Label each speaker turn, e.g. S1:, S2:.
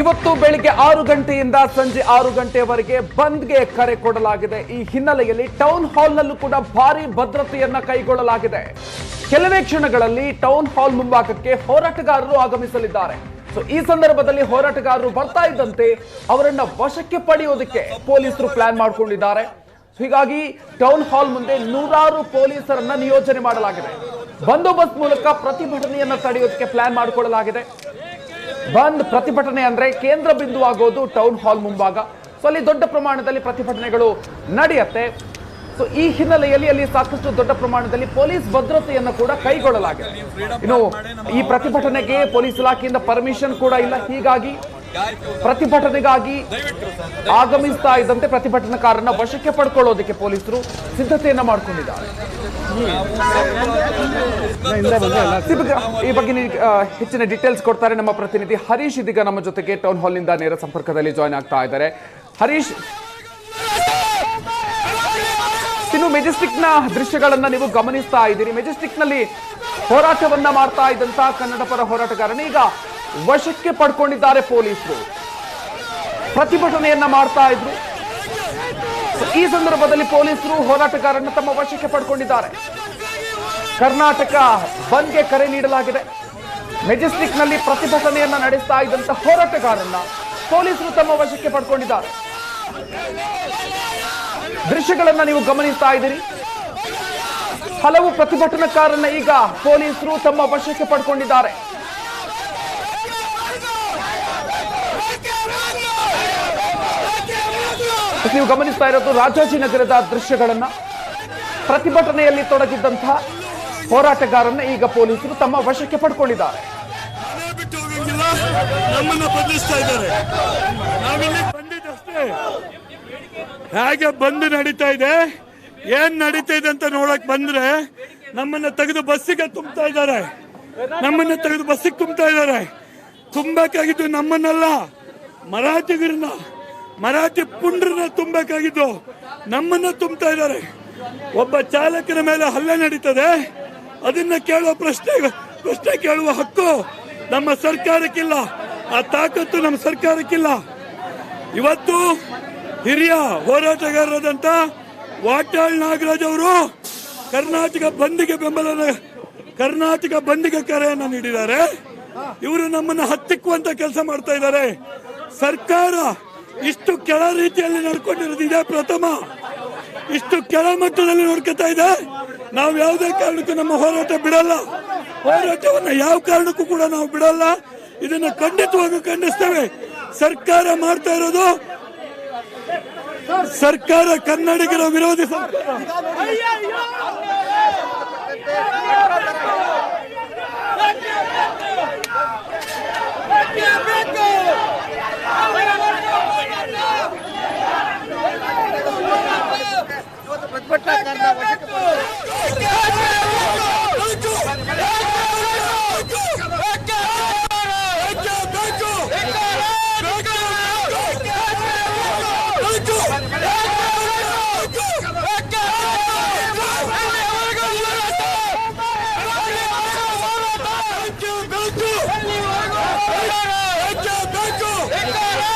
S1: ಇವತ್ತು ಬೆಳಿಗ್ಗೆ ಆರು ಗಂಟೆಯಿಂದ ಸಂಜೆ ಆರು ಗಂಟೆವರೆಗೆ ಬಂದ್ಗೆ ಕರೆ ಕೊಡಲಾಗಿದೆ. ಈ ಹಿನ್ನೆಲೆಯಲ್ಲಿ ಟೌನ್ ಹಾಲ್ನಲ್ಲೂ ಕೂಡ ಭಾರಿ ಭದ್ರತೆಯನ್ನ ಕೈಗೊಳ್ಳಲಾಗಿದೆ. ಕೆಲವೇ ಕ್ಷಣಗಳಲ್ಲಿ ಟೌನ್ ಹಾಲ್ ಮುಂಭಾಗಕ್ಕೆ ಹೋರಾಟಗಾರರು ಆಗಮಿಸಲಿದ್ದಾರೆ. ಸೊ ಈ ಸಂದರ್ಭದಲ್ಲಿ ಹೋರಾಟಗಾರರು ಬರ್ತಾ ಇದ್ದಂತೆ ಅವರನ್ನ ವಶಕ್ಕೆ ಪಡೆಯೋದಕ್ಕೆ ಪೊಲೀಸರು ಪ್ಲಾನ್ ಮಾಡಿಕೊಂಡಿದ್ದಾರೆ. ಹೀಗಾಗಿ ಟೌನ್ ಹಾಲ್ ಮುಂದೆ ನೂರಾರು ಪೊಲೀಸರನ್ನ ನಿಯೋಜನೆ ಮಾಡಲಾಗಿದೆ. ಬಂದೋಬಸ್ತ್ ಮೂಲಕ ಪ್ರತಿಭಟನೆಯನ್ನ ತಡೆಯೋದಕ್ಕೆ ಪ್ಲಾನ್ ಮಾಡಿಕೊಳ್ಳಲಾಗಿದೆ. ಬಂದ್ ಪ್ರತಿಭಟನೆ ಅಂದ್ರೆ ಕೇಂದ್ರ ಬಿಂದು ಆಗೋದು ಟೌನ್ ಹಾಲ್ ಮುಂಭಾಗ. ಸೊ ಅಲ್ಲಿ ದೊಡ್ಡ ಪ್ರಮಾಣದಲ್ಲಿ ಪ್ರತಿಭಟನೆಗಳು ನಡೆಯುತ್ತೆ. ಸೊ ಈ ಹಿನ್ನೆಲೆಯಲ್ಲಿ ಅಲ್ಲಿ ಸಾಕಷ್ಟು ದೊಡ್ಡ ಪ್ರಮಾಣದಲ್ಲಿ ಪೊಲೀಸ್ ಭದ್ರತೆಯನ್ನು ಕೂಡ ಕೈಗೊಳ್ಳಲಾಗಿದೆ. ಇನ್ನು ಈ ಪ್ರತಿಭಟನೆಗೆ ಪೊಲೀಸ್ ಇಲಾಖೆಯಿಂದ ಪರ್ಮಿಷನ್ ಕೂಡ ಇಲ್ಲ. ಹೀಗಾಗಿ ಪ್ರತಿಭಟನೆಗಾಗಿ ಆಗಮಿಸ್ತಾ ಇದ್ದಂತೆ ಪ್ರತಿಭಟನಾಕಾರನ ವಶಕ್ಕೆ ಪಡ್ಕೊಳ್ಳೋದಕ್ಕೆ ಪೊಲೀಸರು ಸಿದ್ಧತೆಯನ್ನ ಮಾಡಿಕೊಂಡಿದ್ದಾರೆ. ಈ ಬಗ್ಗೆ- ಹೆಚ್ಚಿನ ಡೀಟೇಲ್ಸ್ ಕೊಡ್ತಾರೆ ನಮ್ಮ ಪ್ರತಿನಿಧಿ ಹರೀಶ್ ಇದೀಗ ನಮ್ಮ ಜೊತೆಗೆ ಟೌನ್ ಹಾಲ್ನಿಂದ ನೇರ ಸಂಪರ್ಕದಲ್ಲಿ ಜಾಯ್ನ್ ಆಗ್ತಾ ಇದ್ದಾರೆ. ಹರೀಶ್ ಇನ್ನು ಮೆಜೆಸ್ಟಿಕ್ನ ದೃಶ್ಯಗಳನ್ನ ನೀವು ಗಮನಿಸ್ತಾ ಇದ್ದೀರಿ. ಮೆಜೆಸ್ಟಿಕ್ನಲ್ಲಿ ಹೋರಾಟವನ್ನ ಮಾಡ್ತಾ ಇದ್ದಂತ ಕನ್ನಡ ಪರ ಹೋರಾಟಗಾರನ ಈಗ ವಶಕ್ಕೆ ಪಡ್ಕೊಂಡಿದ್ದಾರೆ ಪೊಲೀಸರು. ಪ್ರತಿಭಟನೆಯನ್ನ ಮಾಡ್ತಾ ಇದ್ರು. ಈ ಸಂದರ್ಭದಲ್ಲಿ ಪೊಲೀಸರು ಹೋರಾಟಗಾರನ್ನ ತಮ್ಮ ವಶಕ್ಕೆ ಪಡ್ಕೊಂಡಿದ್ದಾರೆ. ಕರ್ನಾಟಕ ಬಂದ್ಗೆ ಕರೆ ನೀಡಲಾಗಿದೆ. ಮೆಜೆಸ್ಟಿಕ್ನಲ್ಲಿ ಪ್ರತಿಭಟನೆಯನ್ನ ನಡೆಸ್ತಾ ಇದ್ದಂತ ಹೋರಾಟಗಾರನ್ನ ಪೊಲೀಸರು ತಮ್ಮ ವಶಕ್ಕೆ ಪಡ್ಕೊಂಡಿದ್ದಾರೆ. ದೃಶ್ಯಗಳನ್ನ ನೀವು ಗಮನಿಸ್ತಾ ಇದ್ದೀರಿ. ಹಲವು ಪ್ರತಿಭಟನಾಕಾರನ್ನ ಈಗ ಪೊಲೀಸರು ತಮ್ಮ ವಶಕ್ಕೆ ಪಡ್ಕೊಂಡಿದ್ದಾರೆ. ನೀವು ಗಮನಿಸ್ತಾ ಇರೋದು ರಾಜಾಜಿನಗರದ ದೃಶ್ಯಗಳನ್ನ. ಪ್ರತಿಭಟನೆಯಲ್ಲಿ ತೊಡಗಿದ್ದಂತಹ ಹೋರಾಟಗಾರನ್ನ ಈಗ ಪೊಲೀಸರು ತಮ್ಮ ವಶಕ್ಕೆ ಪಡ್ಕೊಂಡಿದ್ದಾರೆ.
S2: ಹೇಗೆ ಬಂದು ನಡೀತಾ ಇದೆ, ಏನ್ ನಡೀತಾ ಇದೆ ಅಂತ ನೋಡಕ್ ಬಂದ್ರೆ ನಮ್ಮನ್ನ ತೆಗೆದು ಬಸ್ಸಿಗೆ ತುಂಬ್ತಾ ಇದ್ದಾರೆ. ನಮ್ಮನ್ನ ತೆಗೆದು ಬಸ್ಸಿಗೆ ತುಂಬ್ತಾ ಇದ್ದಾರೆ. ತುಂಬಬೇಕಾಗಿದ್ದು ನಮ್ಮನ್ನಲ್ಲ, ಮರಾಠಿಗರನ್ನ. ಮರಾಠಿ ಪುಂಡ್ರನ್ನ ತುಂಬಬೇಕಾಗಿದ್ದು ನಮ್ಮನ್ನ ತುಂಬ್ತಾ ಇದ್ದಾರೆ. ಒಬ್ಬ ಚಾಲಕನ ಮೇಲೆ ಹಲ್ಲೆ ನಡೀತದೆ. ಅದನ್ನ ಕೇಳುವ ಪ್ರಶ್ನೆ ಪ್ರಶ್ನೆ ಕೇಳುವ ಹಕ್ಕು ನಮ್ಮ ಸರ್ಕಾರಕ್ಕಿಲ್ಲ. ಆ ತಾಕತ್ತು ನಮ್ಮ ಸರ್ಕಾರಕ್ಕಿಲ್ಲ. ಇವತ್ತು ಹಿರಿಯ ಹೋರಾಟಗಾರರಾದಂತ ವಾಟಾಳ್ ನಾಗರಾಜ್ ಅವರು ಕರ್ನಾಟಕ ಬಂದಿಗೆ ಬೆಂಬಲ ಕರ್ನಾಟಕ ಬಂದಿಗೆ ಕರೆಯನ್ನ ನೀಡಿದ್ದಾರೆ. ಇವರು ನಮ್ಮನ್ನ ಹತ್ತಿಕ್ಕುವಂತ ಕೆಲಸ ಮಾಡ್ತಾ ಇದ್ದಾರೆ. ಸರ್ಕಾರ ಇಷ್ಟು ಕೆಳ ರೀತಿಯಲ್ಲಿ ನಡ್ಕೊಂಡಿರೋದು ಇದೇ ಪ್ರಥಮ. ಇಷ್ಟು ಕೆಳ ಮಟ್ಟದಲ್ಲಿ ನೋಡ್ಕೊತಾ ಇದೆ. ನಾವು ಯಾವುದೇ ಕಾರಣಕ್ಕೂ ನಮ್ಮ ಹೋರಾಟ ಬಿಡಲ್ಲ. ಹೋರಾಟವನ್ನು ಯಾವ ಕಾರಣಕ್ಕೂ ಕೂಡ ನಾವು ಬಿಡಲ್ಲ. ಇದನ್ನು ಖಂಡಿತವಾಗಿ ಖಂಡಿಸ್ತೇವೆ. ಸರ್ಕಾರ ಮಾಡ್ತಾ ಇರೋದು ಸರ್ಕಾರ ಕನ್ನಡಿಗರ ವಿರೋಧಿ ಸರ್ಕಾರ.
S3: ಬೆಳಕು ಬೆಳಕು